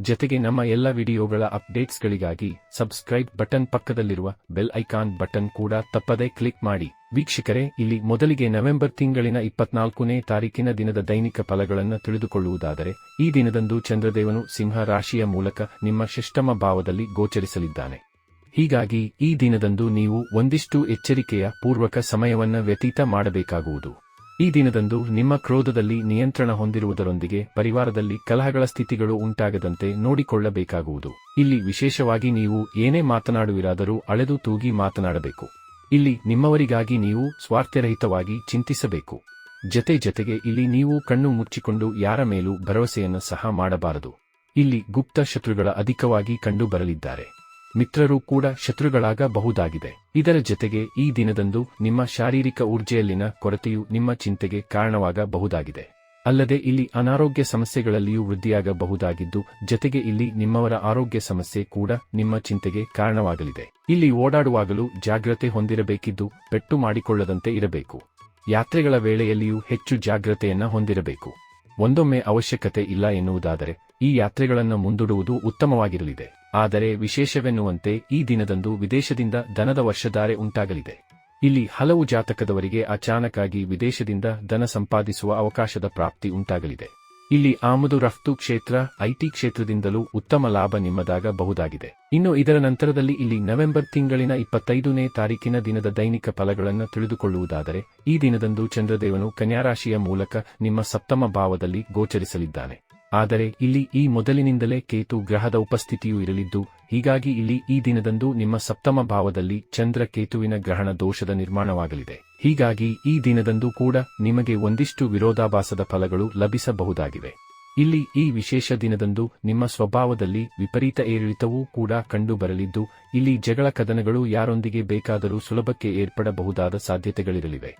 ಜತೆಗೆ ನಮ್ಮ ಎಲ್ಲ ವಿಡಿಯೋಗಳ ಅಪ್ಡೇಟ್ಸ್ಗಳಿಗಾಗಿ ಸಬ್ಸ್ಕ್ರೈಬ್ ಬಟನ್ ಪಕ್ಕದಲ್ಲಿರುವ ಬೆಲ್ ಐಕಾನ್ ಬಟನ್ ಕೂಡ ತಪ್ಪದೇ ಕ್ಲಿಕ್ ಮಾಡಿ. ವೀಕ್ಷಕರೇ, ಇಲ್ಲಿ ಮೊದಲಿಗೆ ನವೆಂಬರ್ ತಿಂಗಳಿನ ಇಪ್ಪತ್ನಾಲ್ಕನೇ ತಾರೀಕಿನ ದಿನದ ದೈನಿಕ ಫಲಗಳನ್ನು ತಿಳಿದುಕೊಳ್ಳುವುದಾದರೆ, ಈ ದಿನದಂದು ಚಂದ್ರದೇವನು ಸಿಂಹ ರಾಶಿಯ ಮೂಲಕ ನಿಮ್ಮ ಶಿಷ್ಟಮ ಭಾವದಲ್ಲಿ ಗೋಚರಿಸಲಿದ್ದಾನೆ. ಹೀಗಾಗಿ ಈ ದಿನದಂದು ನೀವು ಒಂದಿಷ್ಟು ಎಚ್ಚರಿಕೆಯ ಪೂರ್ವಕ ಸಮಯವನ್ನು ವ್ಯತೀತ ಮಾಡಬೇಕಾಗುವುದು. ಈ ದಿನದಂದು ನಿಮ್ಮ ಕ್ರೋಧದಲ್ಲಿ ನಿಯಂತ್ರಣ ಹೊಂದಿರುವುದರೊಂದಿಗೆ ಪರಿವಾರದಲ್ಲಿ ಕಲಹಗಳ ಸ್ಥಿತಿಗಳು ಉಂಟಾಗದಂತೆ ನೋಡಿಕೊಳ್ಳಬೇಕಾಗುವುದು. ಇಲ್ಲಿ ವಿಶೇಷವಾಗಿ ನೀವು ಏನೇ ಮಾತನಾಡುವಿರಾದರೂ ಅಳೆದು ತೂಗಿ ಮಾತನಾಡಬೇಕು. ಇಲ್ಲಿ ನಿಮ್ಮವರಿಗಾಗಿ ನೀವು ಸ್ವಾರ್ಥರಹಿತವಾಗಿ ಚಿಂತಿಸಬೇಕು. ಜತೆ ಜತೆಗೆ ಇಲ್ಲಿ ನೀವು ಕಣ್ಣು ಮುಚ್ಚಿಕೊಂಡು ಯಾರ ಮೇಲೂ ಭರವಸೆಯನ್ನು ಸಹ ಮಾಡಬಾರದು. ಇಲ್ಲಿ ಗುಪ್ತ ಶತ್ರುಗಳ ಅಧಿಕವಾಗಿ ಕಂಡು ಬರಲಿದ್ದಾರೆ ಮಿತ್ರರು ಕೂಡ ಶತ್ರುಗಳಾಗಬಹುದಾಗಿದೆ. ಇದರ ಜತೆಗೆ ಈ ದಿನದಂದು ನಿಮ್ಮ ಶಾರೀರಿಕ ಊರ್ಜೆಯಲ್ಲಿನ ಕೊರತೆಯು ನಿಮ್ಮ ಚಿಂತೆಗೆ ಕಾರಣವಾಗಬಹುದಾಗಿದೆ. ಅಲ್ಲದೆ ಇಲ್ಲಿ ಅನಾರೋಗ್ಯ ಸಮಸ್ಯೆಗಳಲ್ಲಿಯೂ ವೃದ್ಧಿಯಾಗಬಹುದಾಗಿದ್ದು, ಜತೆಗೆ ಇಲ್ಲಿ ನಿಮ್ಮವರ ಆರೋಗ್ಯ ಸಮಸ್ಯೆ ಕೂಡ ನಿಮ್ಮ ಚಿಂತೆಗೆ ಕಾರಣವಾಗಲಿದೆ. ಇಲ್ಲಿ ಓಡಾಡುವಾಗಲೂ ಜಾಗ್ರತೆ ಹೊಂದಿರಬೇಕಿದ್ದು, ಪೆಟ್ಟು ಮಾಡಿಕೊಳ್ಳದಂತೆ ಇರಬೇಕು. ಯಾತ್ರೆಗಳ ವೇಳೆಯಲ್ಲಿಯೂ ಹೆಚ್ಚು ಜಾಗ್ರತೆಯನ್ನ ಹೊಂದಿರಬೇಕು. ಒಂದೊಮ್ಮೆ ಅವಶ್ಯಕತೆ ಇಲ್ಲ ಎನ್ನುವುದಾದರೆ ಈ ಯಾತ್ರೆಗಳನ್ನು ಮುಂದೂಡುವುದು ಉತ್ತಮವಾಗಿರಲಿದೆ. ಆದರೆ ವಿಶೇಷವೆನ್ನುವಂತೆ ಈ ದಿನದಂದು ವಿದೇಶದಿಂದ ಧನದ ವರ್ಷಧಾರೆ ಉಂಟಾಗಲಿದೆ. ಇಲ್ಲಿ ಹಲವು ಜಾತಕದವರಿಗೆ ಅಚಾನಕಾಗಿ ವಿದೇಶದಿಂದ ಧನ ಸಂಪಾದಿಸುವ ಅವಕಾಶದ ಪ್ರಾಪ್ತಿ ಉಂಟಾಗಲಿದೆ. ಇಲ್ಲಿ ಆಮದು ರಫ್ತು ಕ್ಷೇತ್ರ, ಐಟಿ ಕ್ಷೇತ್ರದಿಂದಲೂ ಉತ್ತಮ ಲಾಭ ನಿಮ್ಮದಾಗಬಹುದಾಗಿದೆ. ಇನ್ನು ಇದರ ನಂತರದಲ್ಲಿ ಇಲ್ಲಿ ನವೆಂಬರ್ ತಿಂಗಳಿನ ಇಪ್ಪತ್ತೈದನೇ ತಾರೀಕಿನ ದಿನದ ದೈನಿಕ ಫಲಗಳನ್ನು ತಿಳಿದುಕೊಳ್ಳುವುದಾದರೆ, ಈ ದಿನದಂದು ಚಂದ್ರದೇವನು ಕನ್ಯಾರಾಶಿಯ ಮೂಲಕ ನಿಮ್ಮ ಸಪ್ತಮ ಭಾವದಲ್ಲಿ ಗೋಚರಿಸಲಿದ್ದಾನೆ. ಆದರೆ ಇಲ್ಲಿ ಈ ಮೊದಲಿನಿಂದಲೇ ಕೇತು ಗ್ರಹದ ಉಪಸ್ಥಿತಿಯೂ ಇರಲಿದ್ದು, ಹೀಗಾಗಿ ಇಲ್ಲಿ ಈ ದಿನದಂದು ನಿಮ್ಮ ಸಪ್ತಮ ಭಾವದಲ್ಲಿ ಚಂದ್ರ ಕೇತುವಿನ ಗ್ರಹಣ ದೋಷದ ನಿರ್ಮಾಣವಾಗಲಿದೆ. ಹೀಗಾಗಿ ಈ ದಿನದಂದು ಕೂಡ ನಿಮಗೆ ಒಂದಿಷ್ಟು ವಿರೋಧಾಭಾಸದ ಫಲಗಳು ಲಭಿಸಬಹುದಾಗಿವೆ ಇಲ್ಲಿ ಈ ವಿಶೇಷ ದಿನದಂದು ನಿಮ್ಮ ಸ್ವಭಾವದಲ್ಲಿ ವಿಪರೀತ ಏರಿಳಿತವೂ ಕೂಡ ಕಂಡುಬರಲಿದ್ದು, ಇಲ್ಲಿ ಜಗಳ ಕದನಗಳು ಯಾರೊಂದಿಗೆ ಬೇಕಾದರೂ ಸುಲಭಕ್ಕೆ ಏರ್ಪಡಬಹುದಾದ ಸಾಧ್ಯತೆಗಳಿರಲಿವೆ.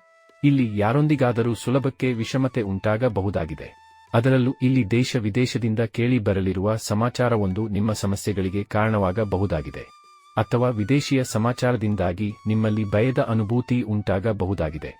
ಇಲ್ಲಿ ಯಾರೊಂದಿಗಾದರೂ ಸುಲಭಕ್ಕೆ ವಿಷಮತೆ ಉಂಟಾಗಬಹುದಾಗಿದೆ. ಅದರಲ್ಲೂ ಇಲ್ಲಿ ದೇಶ ವಿದೇಶದಿಂದ ಕೇಳಿ ಬರಲಿರುವ ಸಮಾಚಾರವೊಂದು ನಿಮ್ಮ ಸಮಸ್ಯೆಗಳಿಗೆ ಕಾರಣವಾಗಬಹುದಾಗಿದೆ. ಅಥವಾ ವಿದೇಶಿಯ ಸಮಾಚಾರದಿಂದಾಗಿ ನಿಮ್ಮಲ್ಲಿ ಭಯದ ಅನುಭೂತಿ ಉಂಟಾಗಬಹುದಾಗಿದೆ.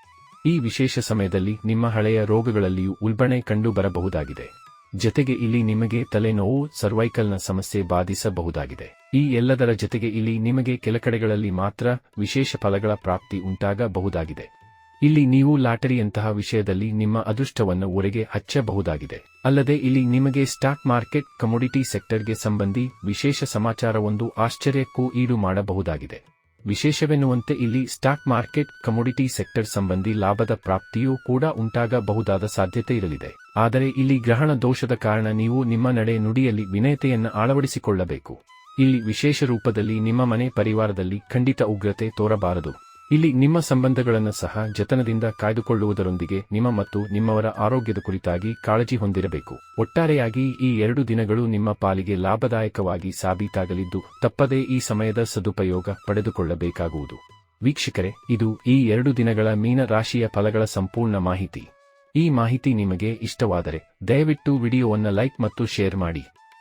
ಈ ವಿಶೇಷ ಸಮಯದಲ್ಲಿ ನಿಮ್ಮ ಹಳೆಯ ರೋಗಗಳಲ್ಲಿಯೂ ಉಲ್ಬಣೆ ಕಂಡುಬರಬಹುದಾಗಿದೆ. ಜತೆಗೆ ಇಲ್ಲಿ ನಿಮಗೆ ತಲೆನೋವು, ಸರ್ವೈಕಲ್ನ ಸಮಸ್ಯೆ ಬಾಧಿಸಬಹುದಾಗಿದೆ. ಈ ಎಲ್ಲದರ ಜತೆಗೆ ಇಲ್ಲಿ ನಿಮಗೆ ಕೆಲಕಡೆಗಳಲ್ಲಿ ಮಾತ್ರ ವಿಶೇಷ ಫಲಗಳ ಪ್ರಾಪ್ತಿ ಉಂಟಾಗಬಹುದಾಗಿದೆ. ಇಲ್ಲಿ ನೀವು ಲಾಟರಿಯಂತಹ ವಿಷಯದಲ್ಲಿ ನಿಮ್ಮ ಅದೃಷ್ಟವನ್ನು ಒರೆಗೆ ಹಚ್ಚಬಹುದಾಗಿದೆ. ಅಲ್ಲದೆ ಇಲ್ಲಿ ನಿಮಗೆ ಸ್ಟಾಕ್ ಮಾರ್ಕೆಟ್, ಕಮೋಡಿಟಿ ಸೆಕ್ಟರ್ಗೆ ಸಂಬಂಧಿ ವಿಶೇಷ ಸಮಾಚಾರವೊಂದು ಆಶ್ಚರ್ಯಕ್ಕೂ ಈಡು ಮಾಡಬಹುದಾಗಿದೆ. ವಿಶೇಷವೆನ್ನುವಂತೆ ಇಲ್ಲಿ ಸ್ಟಾಕ್ ಮಾರ್ಕೆಟ್, ಕಮೋಡಿಟಿ ಸೆಕ್ಟರ್ ಸಂಬಂಧಿ ಲಾಭದ ಪ್ರಾಪ್ತಿಯೂ ಕೂಡ ಉಂಟಾಗಬಹುದಾದ ಸಾಧ್ಯತೆ ಇರಲಿದೆ. ಆದರೆ ಇಲ್ಲಿ ಗ್ರಹಣ ದೋಷದ ಕಾರಣ ನೀವು ನಿಮ್ಮ ನಡೆ ನುಡಿಯಲ್ಲಿ ವಿನಯತೆಯನ್ನು ಅಳವಡಿಸಿಕೊಳ್ಳಬೇಕು. ಇಲ್ಲಿ ವಿಶೇಷ ರೂಪದಲ್ಲಿ ನಿಮ್ಮ ಮನೆ ಪರಿವಾರದಲ್ಲಿ ಖಂಡಿತ ಉಗ್ರತೆ ತೋರಬಾರದು. ಇಲ್ಲಿ ನಿಮ್ಮ ಸಂಬಂಧಗಳನ್ನು ಸಹ ಜತನದಿಂದ ಕಾಯ್ದುಕೊಳ್ಳುವುದರೊಂದಿಗೆ ನಿಮ್ಮ ಮತ್ತು ನಿಮ್ಮವರ ಆರೋಗ್ಯದ ಕುರಿತಾಗಿ ಕಾಳಜಿ ಹೊಂದಿರಬೇಕು. ಒಟ್ಟಾರೆಯಾಗಿ ಈ ಎರಡು ದಿನಗಳು ನಿಮ್ಮ ಪಾಲಿಗೆ ಲಾಭದಾಯಕವಾಗಿ ಸಾಬೀತಾಗಲಿದ್ದು ತಪ್ಪದೇ ಈ ಸಮಯದ ಸದುಪಯೋಗ ಪಡೆದುಕೊಳ್ಳಬೇಕಾಗುವುದು. ವೀಕ್ಷಕರೇ, ಇದು ಈ ಎರಡು ದಿನಗಳ ಮೀನ ರಾಶಿಯ ಫಲಗಳ ಸಂಪೂರ್ಣ ಮಾಹಿತಿ. ಈ ಮಾಹಿತಿ ನಿಮಗೆ ಇಷ್ಟವಾದರೆ ದಯವಿಟ್ಟು ವಿಡಿಯೋವನ್ನು ಲೈಕ್ ಮತ್ತು ಶೇರ್ ಮಾಡಿ.